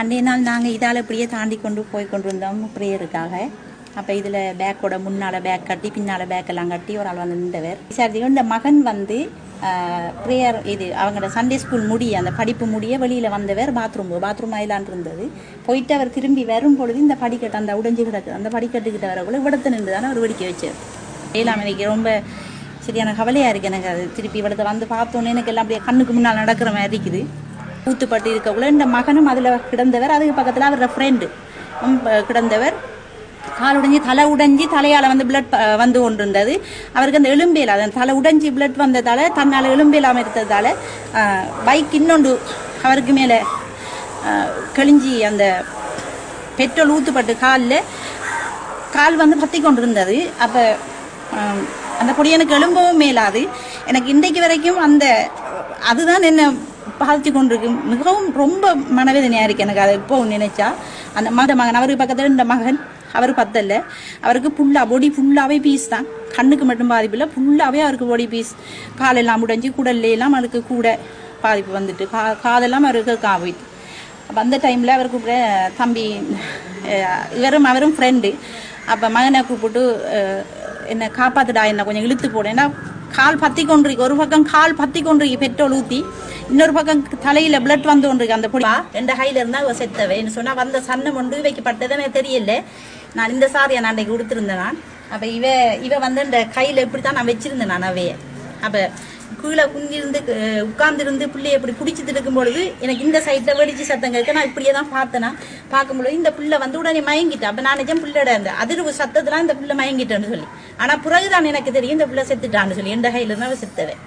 அன்றைய நாள் நாங்கள் இதால் இப்படியே தாண்டி கொண்டு போய் கொண்டு வந்தோம் ப்ரேயருக்காக. அப்போ இதில் பேக்கோட முன்னால் பேக் கட்டி பின்னால் பேக்கெல்லாம் கட்டி ஒரு ஆள் வந்து நின்றவர். விசாரிச்சு இந்த மகன் வந்து ப்ரேயர் இது அவங்களோட சண்டே ஸ்கூல் முடிய அந்த படிப்பு முடிய வெளியில் வந்தவர் பாத்ரூம் பாத்ரூம் ஆயிலான் இருந்தது. போயிட்டு அவர் திரும்பி வரும் பொழுது இந்த படிக்கட்டு அந்த உடைஞ்சு கிடக்கு அந்த படிக்கட்டுக்கிட்ட வரக்குள்ள விடத்து நின்று தானே அவர் வெடிக்க வச்சார். ஏழாம் ரொம்ப சரியான கவலையாக இருக்குது எனக்கு அது திருப்பி இவ்வளத்தை வந்து பார்த்தோன்னே எனக்கு எல்லாம் அப்படியே கண்ணுக்கு முன்னால் நடக்கிற மாதிரி இருக்குது. ஊத்துப்பட்டு இருக்கக்குள்ள இந்த மகனும் அதில் கிடந்தவர் அதுக்கு பக்கத்தில் அவரோட ஃப்ரெண்டு கிடந்தவர். கால் உடைஞ்சி தலை உடைஞ்சி தலையால் வந்து பிளட் வந்து கொண்டு இருந்தது அவருக்கு அந்த எலும்பேல் அந்த தலை உடைஞ்சி பிளட் வந்ததால் தன்னால் எலும்பேலாமல் அமைத்ததால் பைக் இன்னொன்று அவருக்கு மேலே கழிஞ்சி அந்த பெட்ரோல் ஊத்துப்பட்டு காலில் கால் வந்து பற்றி கொண்டு இருந்தது அப்போ அந்த பொடியனுக்கு எழும்பவும் மேலாது. எனக்கு இன்றைக்கு வரைக்கும் அந்த அதுதான் என்ன பாதித்து கொண்டிருக்கு. மிகவும் ரொம்ப மனவேதனையாக இருக்குது எனக்கு அதை இப்போ நினைச்சா. அந்த மத மகன் அவருக்கு பக்கத்தில் இந்த மகன் அவர் பத்தல்ல அவருக்கு ஃபுல்லாக பொடி ஃபுல்லாகவே பீஸ் தான். கண்ணுக்கு மட்டும் பாதிப்பு இல்லை ஃபுல்லாகவே அவருக்கு பொடி பீஸ் காலெல்லாம் முடிஞ்சு குடல்லாம் அவருக்கு கூட பாதிப்பு வந்துட்டு கா காதெல்லாம் அவருக்கு காவிட்டு அப்போ அந்த டைமில் அவர் கூப்பிட தம்பி இவரும் அவரும் ஃப்ரெண்டு அப்போ மகனை கூப்பிட்டு என்னை காப்பாத்துடா என்ன கொஞ்சம் இழுத்து போடு. ஏன்னா கால் பத்தி கொண்டிருக்கு. ஒரு பக்கம் கால் பத்தி கொண்டிருக்கு பெட்ரோல் ஊற்றி இன்னொரு பக்கம் தலையில பிளட் வந்து கொண்டிருக்கு அந்த பொடி. ரெண்டு ஹைல இருந்தா அவ செத்தவேன்னு சொன்னா வந்த சன்னம் ஒன்று வைக்கப்பட்டதுன்னு தெரியல. நான் இந்த சாரியை நான் அன்றைக்கு கொடுத்துருந்தேன் நான். அப்ப இவ இவ வந்து இந்த கையில இப்படி தான் நான் வச்சிருந்தேன் நான் அவைய. அப்ப கீழே குந்திருந்து உட்கார்ந்துருந்து பிள்ளைய இப்படி குடிச்சிட்டு இருக்கும் பொழுது எனக்கு இந்த சைட்டில் வெடிச்சு சத்தம் கேட்க நான் இப்படியே தான் பார்த்தேன்னா பார்க்கும்பொழுது இந்த பிள்ளை வந்து உடனே மயங்கிட்டேன் அப்போ நான் நிஜம் பிள்ளையோட அந்த அதிர்வு சத்தத்தில் இந்த பிள்ளை மயங்கிட்டேன்னு சொல்லி. ஆனால் பிறகுதான் எனக்கு தெரியும் இந்த பிள்ளை செத்துட்டான்னு சொல்லி. எந்த கையில தான் செத்தவேன்